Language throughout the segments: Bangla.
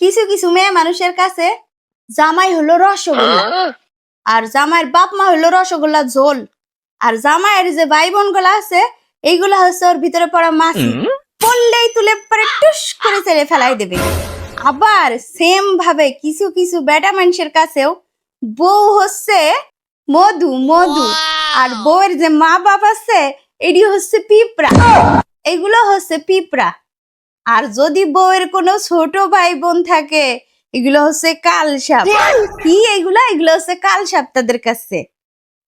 কিছু কিছু মেয়ে মানুষের কাছে জামাই হলো রসগোল্লা। আর জামাইয়ের বাপ মা হলো রসগোল্লা ঝোল। আর জামাইয়ের যে ভাই বোনগুলা আছে এইগুলা হচ্ছে ওর ভিতরে পড়া মাছি। পড়লেই তুলে পরে টুস করে ছেলে ফেলাই দেবে। আবার সেম ভাবে কিছু কিছু বেটা মানুষের কাছেও বউ হচ্ছে মধু মধু। আর বউয়ের যে মা বাপ আছে এটি হচ্ছে পিঁপড়া। এগুলো হচ্ছে পিঁপড়া। আর যদি বউয়ের কোনো ছোট ভাই বোন থাকে, এগুলো হচ্ছে কাল সাপ কি এগুলো? এগুলো হচ্ছে কাল সাপ তাদের কাছে।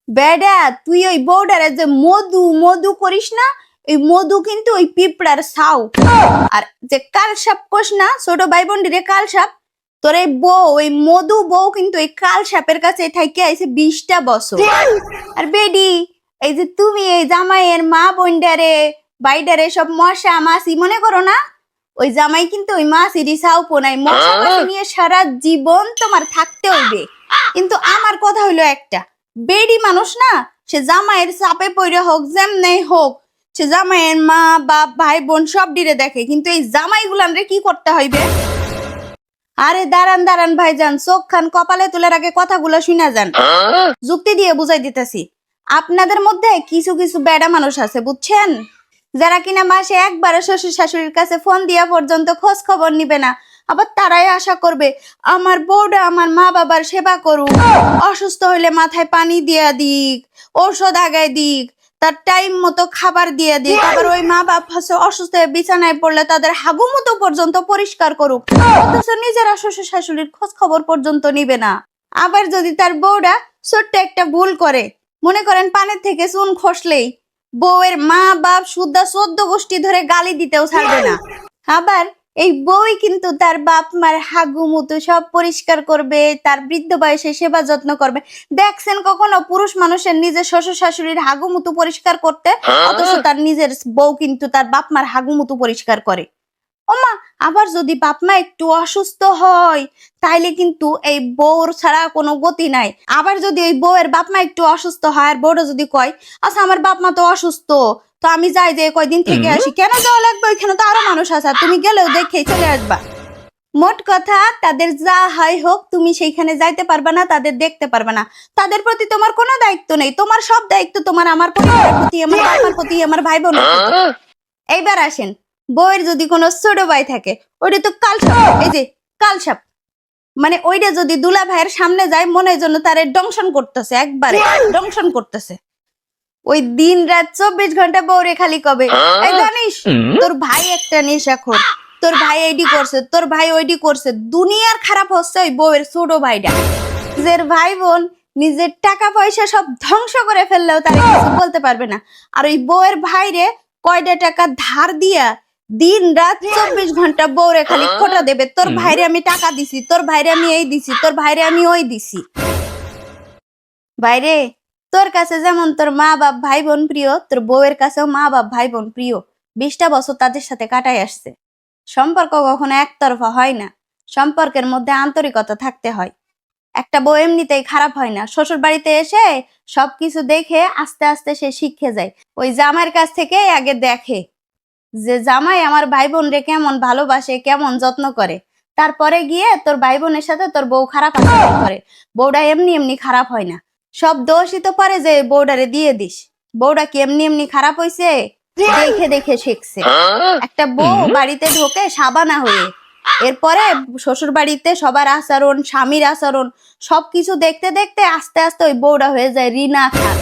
বেডা, তুই ওই বউডারে যে মধু মধু করিস না ওই মধু কিন্তু ওই পিঁপড়ার সাউ আর যে কাল সাপ কোস না, ছোট ভাই বোন রে কাল সাপ তোর এই বউ ওই মধু বউ কিন্তু এই কাল সাপের কাছে থাইকে আইছে বিশটা বছর। আর বেডি, এই যে তুমি এই জামাইয়ের মা বোনডারে, বাইডারে সব মশা মাসি মনে করো না? ওই জামাই কিন্তু ওই মাসিরই সাউপো নাই মশা নিয়ে সারা জীবন তোমার থাকতে হইবে কিন্তু আমার কথা হইল একটা। বেডি মানুষ না সে জামাইয়ের চাপে পড়ে হোক যেমনে হোক সে জামাইয়ের মা বাপ ভাই বোন সব ডিরে দেখে। কিন্তু এই জামাই রে কি করতে হইবে? আরে দাঁড়ান দাঁড়ান ভাইজান চোখ খান কপালে তোলার আগে কথাগুলো শুনা যান। যুক্তি দিয়ে বুঝাই দিতেছি। আপনাদের মধ্যে কিছু কিছু বেড়া মানুষ আছে বুঝছেন? যারা কিনা মাসে একবারে শ্বশুর শাশুড়ির কাছে ফোন দিয়া পর্যন্ত খোঁজ খবর নিবে না, আবার তারাই আশা করবে আমার বউটা আমার মা বাবার সেবা করুক। অসুস্থ হইলে মাথায় পানি দিয়া দিক, ঔষধ আগায় দিক, তার টাইম মতো খাবার দিয়ে দিক, আবার ওই মা বাপ হচ্ছে অসুস্থ হয়ে বিছানায় পড়লে তাদের হাগু মতো পর্যন্ত পরিষ্কার করুক। অথচ নিজেরা শ্বশুর শাশুড়ির খোঁজ খবর পর্যন্ত নিবে না। আবার যদি তার বউটা ছোট্ট একটা ভুল করে, মনে করেন পানের থেকে চুন খসলেই বউয়ের মা, বাপ, সুদ্ধা চোদ্দ গোষ্ঠী ধরে গালি দিতেও ছাড়বে না। আবার এই বই কিন্তু তার বাপ, মার হাগু মুতু সব পরিষ্কার করবে, তার বৃদ্ধ বয়সে সেবা যত্ন করবে। দেখছেন কখনো পুরুষ মানুষের নিজের শ্বশুর শাশুড়ির হাগু মুতু পরিষ্কার করতে? অথচ তার নিজের বউ কিন্তু তার বাপ, মার হাগু মুতু পরিষ্কার করে। ওমা আবার যদি বাপ মা একটু অসুস্থ হয় তাইলে কিন্তু এই বউর ছাড়া কোনো গতি নাই। আবার যদি ওই বউয়ের বাপ মা একটু অসুস্থ হয় আর বউটা যদি কয় আচ্ছা আমার বাপ মা তো অসুস্থ তো আমি যাই যে কয়দিন থেকে আসি কেন যাওয়া লাগবে? ওইখানে তো আরও মানুষ আছে তুমি গেলেও দেখেই চলে আসবা। মোট কথা তাদের যা হয় হোক তুমি সেইখানে যাইতে পারবে না তাদের দেখতে পারবে না। তাদের প্রতি তোমার কোনো দায়িত্ব নেই তোমার সব দায়িত্ব তোমার আমার প্রতি আমার বাবার প্রতি আমার ভাই বোন এইবার আসেন বউয়ের যদি কোনো ছোট ভাই থাকে ওইটা তো কালসাপ এই যে কালসাপ মানে ওইটা যদি দুলা ভাইয়ের সামনে যায় মনের জন্য তারে দংশন করতেছে একবারে দংশন করতেছে। ওই দিন রাত চব্বিশ ঘণ্টা বউরে খালি কবে? এই জানিস তোর ভাই একটা নেশাখোর তোর ভাই এইডি করছে তোর ভাই ওইডি করছে। দুনিয়ার খারাপ হচ্ছে ওই বউয়ের ছোট ভাইটা। নিজের ভাই বোন নিজের টাকা পয়সা সব ধ্বংস করে ফেললেও তারা কিছু বলতে পারবে না। আর ওই বউয়ের ভাইরে কয়টা টাকা ধার দিয়া দিন রাত চব্বিশ ঘণ্টা বউরে খালি খোটা দেবে। তোর ভাইরে আমি টাকা দিছি তোর ভাইরে আমি এই দিছি তোর ভাইরে আমি ওই দিছি। ভাইরে তোর কাছে যেমন তোর মা বাপ ভাই বোন প্রিয় তোর বউয়ের কাছেও মা বাপ ভাই বোন প্রিয়। বিশটা বছর তাদের সাথে কাটাই আসছে। সম্পর্ক কখনো একতরফা হয় না। সম্পর্কের মধ্যে আন্তরিকতা থাকতে হয়। একটা বউ এমনিতেই খারাপ হয় না। শ্বশুর বাড়িতে এসে সবকিছু দেখে আস্তে আস্তে সে শিখে যায়। ওই জামাইয়ের কাছ থেকে আগে দেখে। যে জামাই আমার ভাই বোন রে কেমন ভালোবাসে, কেমন যত্ন করে। তারপরে গিয়ে তোর ভাই বোনের সাথে তোর বউ খারাপ আচরণ করে। বউটা এমনি এমনি খারাপ হয় না। সব দোষই তো পারে যে বউডারে দিয়ে দিস। বউটা কি এমনি এমনি খারাপ হইছে? দেখে দেখে শিখছে। একটা বউ বাড়িতে ঢোকে সাবানা হয়ে। এরপরে শ্বশুর বাড়িতে সবার আচরণ, স্বামীর আচরণ, সবকিছু দেখতে দেখতে আস্তে আস্তে ওই বউটা হয়ে যায় রিনা খান।